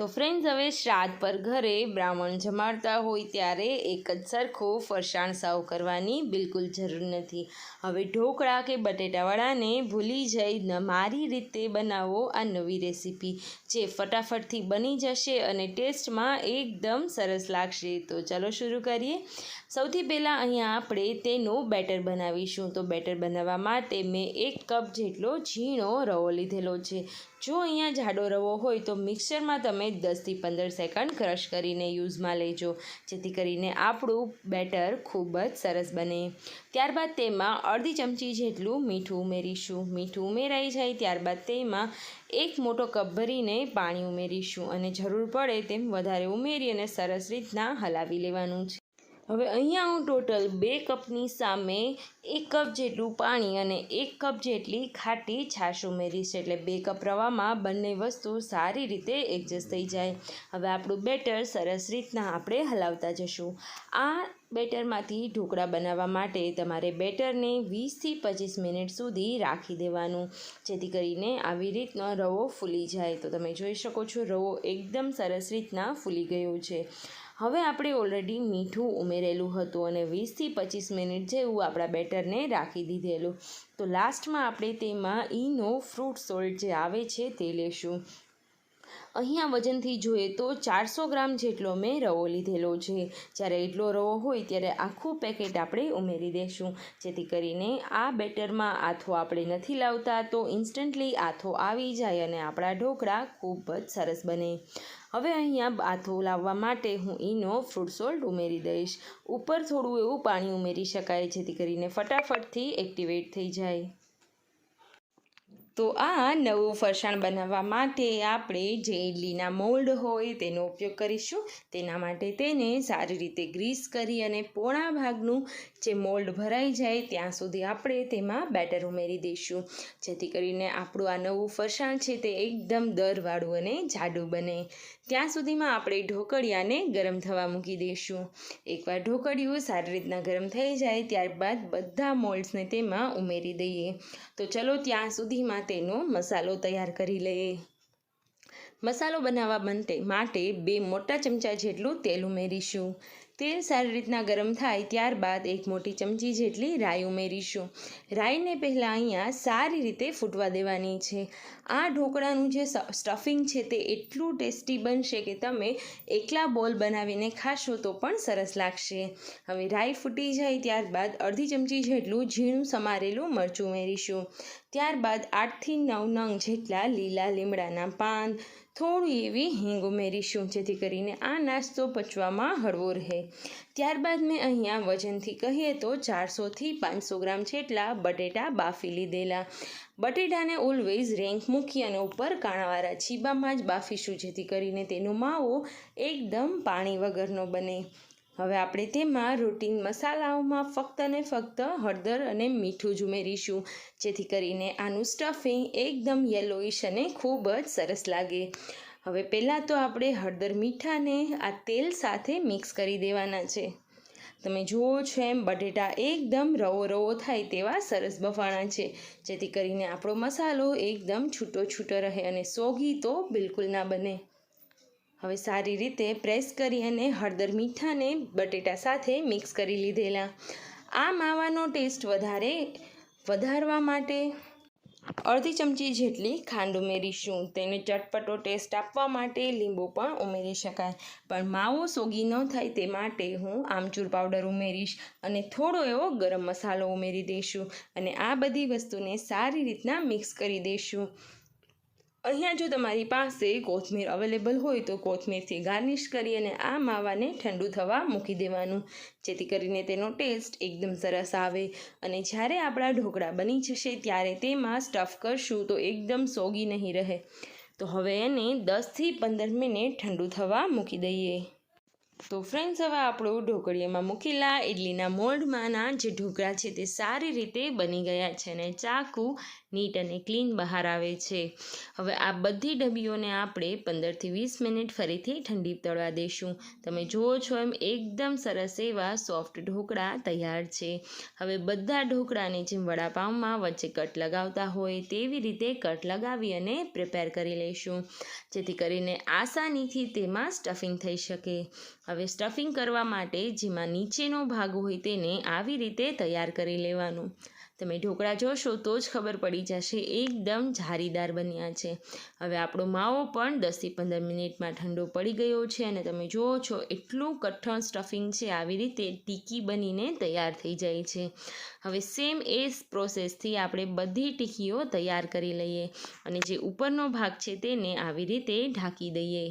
તો ફ્રેન્ડ્સ હવે શ્રાદ્ધ પર ઘરે બ્રાહ્મણ જમાડતા હોય ત્યારે એક જ સરખો ફરસાણ સાવ કરવાની બિલકુલ જરૂર નથી. હવે ઢોકળા કે બટેટાવાળાને ભૂલી જઈ મારી રીતે બનાવો આ નવી રેસીપી. જે ફટાફટથી બની જશે અને ટેસ્ટમાં એકદમ સરસ લાગશે. તો ચાલો શરૂ કરીએ. સૌથી પહેલાં અહીંયા આપણે તેનું બેટર બનાવીશું. તો બેટર બનાવવા માટે મેં એક કપ જેટલો ઝીણો રવો લીધેલો છે. જો અહીંયા જાડો રવો હોય તો મિક્સરમાં તમે દસથી પંદર સેકન્ડ ક્રશ કરીને યુઝમાં લેજો. જેથી કરીને આપણું બેટર ખૂબ જ સરસ બને. ત્યારબાદ તેમાં અડધી ચમચી જેટલું મીઠું ઉમેરીશું. મીઠું ઉમેરાઈ જાય ત્યારબાદ તેમાં એક મોટો કપ ભરીને પાણી ઉમેરીશું. અને જરૂર પડે તેમ વધારે ઉમેરી અને સરસ રીતના હલાવી લેવાનું છે. હવે અહીંયા હું ટોટલ બે કપની સામે એક કપ જેટલું પાણી અને એક કપ જેટલી ખાટી છાશ ઉમેરીશ. એટલે બે કપ રવામાં બંને વસ્તુ સારી રીતે એડજસ્ટ થઈ જાય. હવે આપણું બેટર સરસ રીતના આપણે હલાવતા જશું. આ બેટરમાંથી ઢોકળા બનાવવા માટે તમારે બેટરને વીસથી પચીસ મિનિટ સુધી રાખી દેવાનું. જેથી કરીને આવી રીતનો રવો ફૂલી જાય. તો તમે જોઈ શકો છો, રવો એકદમ સરસ રીતના ફૂલી ગયો છે. હવે આપણે ઓલરેડી મીઠું ઉમેરેલું હતું અને વીસથી પચીસ મિનિટ જેવું આપણા બેટરને રાખી દીધેલું. તો લાસ્ટમાં આપણે તેમાં ઈનો ફ્રૂટ સોલ્ટ જે આવે છે તે લેશું. અહીંયા વજનથી જોઈએ તો ચારસો ગ્રામ જેટલો મેં રવો લીધેલો છે. જ્યારે એટલો રવો હોય ત્યારે આખું પેકેટ આપણે ઉમેરી દઈશું જેથી કરીને આ બેટરમાં આથો આપણે નથી લાવતા તો ઇન્સ્ટન્ટલી આથો આવી જાય અને આપણા ઢોકળા ખૂબ જ સરસ બને. હવે અહીંયા બાથો લાવવા માટે હું ઈનો ફ્રૂટ સોલ્ટ ઉમેરી દઈશ. ઉપર થોડું એવું પાણી ઉમેરી શકાય, જેથી કરીને ફટાફટથી એક્ટિવેટ થઈ જાય. તો આ નવું ફરસાણ બનાવવા માટે આપણે જે ઇડલીના મોલ્ડ હોય તેનો ઉપયોગ કરીશું. તેના માટે તેને સારી રીતે ગ્રીસ કરી અને પોણા ભાગનું જે મોલ્ડ ભરાઈ જાય ત્યાં સુધી આપણે તેમાં બેટર ઉમેરી દઈશું. જેથી કરીને આપણું આ નવું ફરસાણ છે તે એકદમ દરવાળું અને જાડું બને. ત્યાં સુધીમાં આપણે ઢોકળિયાને ગરમ થવા મૂકી દઈશું. એકવાર ઢોકળિયું સારી રીતના ગરમ થઈ જાય ત્યારબાદ બધા મોલ્ડ્સને તેમાં ઉમેરી દઈએ. તો ચલો ત્યાં સુધીમાં તેનો મસાલો તૈયાર કરી લઈએ. મસાલો બનાવવા માટે માટે બે મોટા ચમચા જેટલું તેલ ઉમેરીશું. તેલ સારી રીતના ગરમ થાય ત્યારબાદ એક મોટી ચમચી જેટલી રાઈ ઉમેરીશું. રાઈને પહેલાં અહીંયા સારી રીતે ફૂટવા દેવાની છે. આ ઢોકળાનું જે સ્ટફિંગ છે તે એટલું ટેસ્ટી બનશે કે તમે એકલા બોલ બનાવીને ખાશો તો પણ સરસ લાગશે. હવે રાઈ ફૂટી જાય ત્યારબાદ અડધી ચમચી જેટલું ઝીણું સમારેલું મરચું ઉમેરીશું. ત્યારબાદ આઠથી નવ નંગ જેટલા લીલા લીમડાના પાન થોડી એવી હિંગ ઉમેરીશું, જેથી કરીને આ નાસ્તો પચવામાં હળવો રહે. ત્યારબાદ મેં અહીંયા વજનથી કહીએ તો ચારસોથી પાંચસો ગ્રામ જેટલા બટેટા બાફી લીધેલા. બટેટાને ઓલવેઝ રેન્ક મૂકી અને ઉપર કાણાવાળા છીબામાં જ બાફીશું, જેથી કરીને તેનો માવો એકદમ પાણી વગરનો બને. હવે આપણે તેમાં રૂટીન મસાલાઓમાં ફક્ત અને ફક્ત હળદર અને મીઠું જ ઉમેરીશું. જેથી કરીને આનું સ્ટફિંગ એકદમ યલોઈશ અને ખૂબ જ સરસ લાગે. હવે પહેલાં તો આપણે હળદર મીઠાને આ તેલ સાથે મિક્સ કરી દેવાના છે. તમે જુઓ છો એમ, બટેટા એકદમ રવો રવો થાય તેવા સરસ બફાણા છે. જેથી કરીને આપણો મસાલો એકદમ છૂટો છૂટો રહે અને સોગી તો બિલકુલ ના બને. હવે સારી રીતે પ્રેસ કરી અને હળદર મીઠાને બટેટા સાથે મિક્સ કરી લીધેલા. આ માવાનો ટેસ્ટ વધારે વધારવા માટે અડધી ચમચી જેટલી ખાંડ ઉમેરીશું. તેને ચટપટો ટેસ્ટ આપવા માટે લીંબુ પણ ઉમેરી શકાય. પણ માવો સોગી ન થાય તે માટે હું આમચૂર પાવડર ઉમેરીશ અને થોડો એવો ગરમ મસાલો ઉમેરી દઈશું અને આ બધી વસ્તુને સારી રીતના મિક્સ કરી દઈશું. અહીંયા જો તમારી પાસે કોથમીર અવેલેબલ હોય તો કોથમીરથી ગાર્નિશ કરી અને આ માવાને ઠંડુ થવા મૂકી દેવાનું. જેથી કરીને તેનો ટેસ્ટ એકદમ સરસ આવે અને જ્યારે આપણા ઢોકળા બની જશે ત્યારે તેમાં સ્ટફ કરશું તો એકદમ સોગી નહીં રહે. તો હવે એને દસથી પંદર મિનિટ ઠંડુ થવા મૂકી દઈએ. તો ફ્રેન્ડ્સ, હવે આપણું ઢોકળીમાં મૂકેલા ઇડલીના મોલ્ડમાંના જે ઢોકળા છે તે સારી રીતે બની ગયા છે અને ચાકુ નીટ અને ક્લીન બહાર આવે છે. હવે આ બધી ડબ્બીઓને આપણે પંદરથી વીસ મિનિટ ફરીથી ઠંડી તળવા દઈશું. તમે જુઓ છો એમ એકદમ સરસ એવા સોફ્ટ ઢોકળા તૈયાર છે. હવે બધા ઢોકળાને જેમ વડાપાઉંમાં વચ્ચે કટ લગાવતા હોય તેવી રીતે કટ લગાવી અને પ્રિપેર કરી લઈશું. જેથી કરીને આસાનીથી તેમાં સ્ટફિંગ થઈ શકે. હવે સ્ટફિંગ કરવા માટે જેમાં નીચેનો ભાગ હોય તેને આવી રીતે તૈયાર કરી લેવાનું. તમે ઢોકળા જોશો તો જ ખબર પડી જશે. એકદમ જારીદાર બન્યા છે. હવે આપણો માવો પણ દસથી પંદર મિનિટમાં ઠંડો પડી ગયો છે અને તમે જુઓ છો એટલું કઠણ સ્ટફિંગ છે. આવી રીતે ટીકી બનીને તૈયાર થઈ જાય છે. હવે સેમ એ પ્રોસેસથી આપણે બધી ટીકીઓ તૈયાર કરી લઈએ અને જે ઉપરનો ભાગ છે તેને આવી રીતે ઢાંકી દઈએ.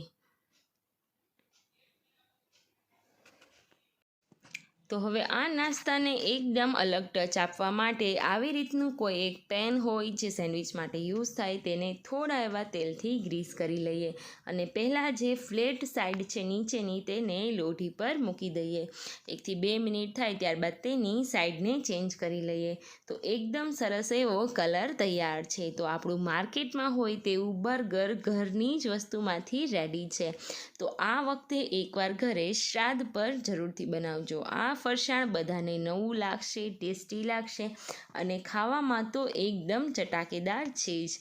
તો હવે આ નાસ્તાને એકદમ અલગ ટચ આપવા માટે આવી રીતનું કોઈ એક પેન હોય જે સેન્ડવિચ માટે યુઝ થાય તેને થોડા એવા તેલથી ગ્રીસ કરી લઈએ અને પહેલાં જે ફ્લેટ સાઈડ છે નીચેની તેને લોઢી પર મૂકી દઈએ. એકથી બે મિનિટ થાય ત્યારબાદ તેની સાઈડને ચેન્જ કરી લઈએ. તો એકદમ સરસ એવો કલર તૈયાર છે. તો આપણું માર્કેટમાં હોય તેવું બર્ગર ઘરની જ વસ્તુમાંથી રેડી છે. તો આ વખતે એકવાર ઘરે શ્રાદ્ધ પર જરૂરથી બનાવજો. આ ફરસાણ બધાને નવું લાગશે, ટેસ્ટી લાગશે અને ખાવામાં તો એકદમ ચટાકેદાર છે જ.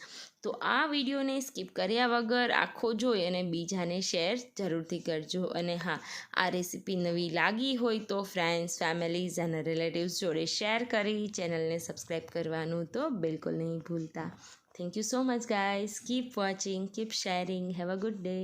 તો આ વિડીયોને સ્કીપ કર્યા વગર આખો જોઈ અને બીજાને શેર જરૂરથી કરજો. અને હા, આ રેસીપી નવી લાગી હોય તો ફ્રેન્ડ્સ ફેમિલીઝ અને રિલેટિવ્સ જોડે શેર કરી ચેનલને સબસ્ક્રાઈબ કરવાનું તો બિલકુલ નહીં ભૂલતા. Thank you so much guys keep watching keep sharing have a good day